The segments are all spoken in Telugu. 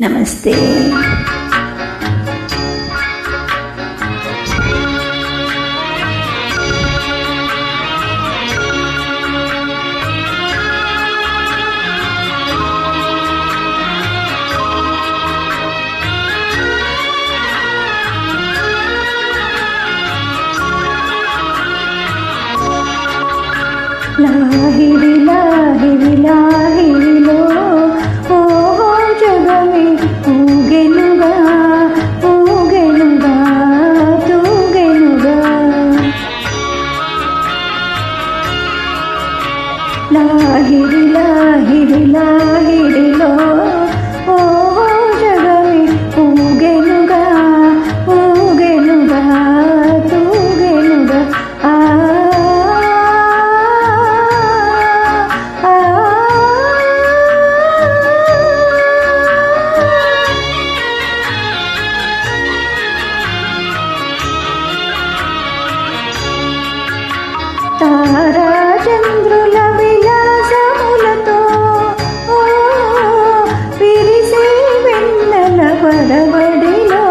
నమస్తే లాహిరి లాహిరి లాహిరిలో తారా విలాసములతో ఓ, వెన్నెల పడవడిలో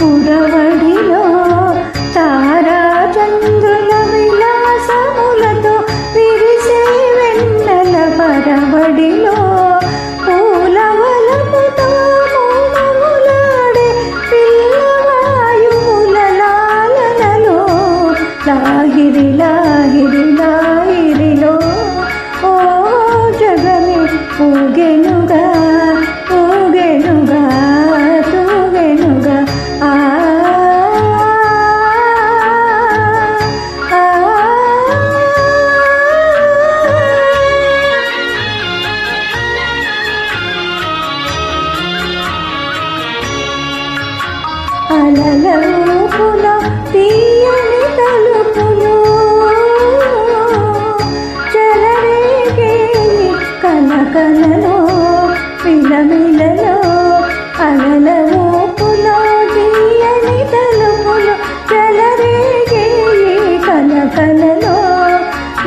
పురవడిలో తారా విలాసములతో విరిసే వెన్నెల పడవడిలో ఊగెనుగా ఊగెనుగా తూగెనుగా ఆ అలల తీయని తలుపులు. కలకలలో పిలమిలలో అలల ఊపుల తీయని తలుపులు చెలరేగే కలకలలో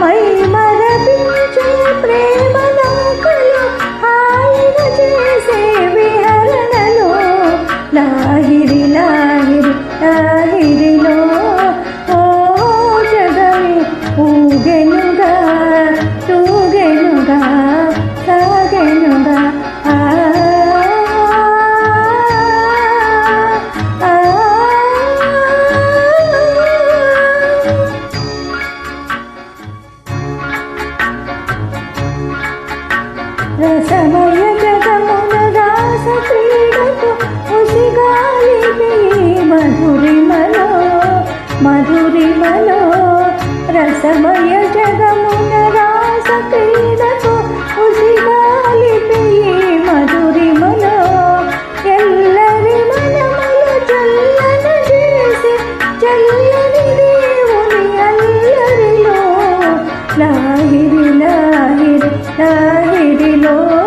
మై మరపించే ప్రేమ నౌకలు ఆయన చేసే విహరణలో. లాహిరి లాహిరి రసమయ జగమున రాస క్రీడకు ఉసిగాలికి మధురిమలో మధురిమలో రసమయ జగమున రాస క్రీడకు ఉసిగాలికి మధురిమలో ఎల్లరి మనములు చల్లన చేసి చల్లని దేవుని అల్లరిలో లాహిరి లాహిరి లాహిరిలో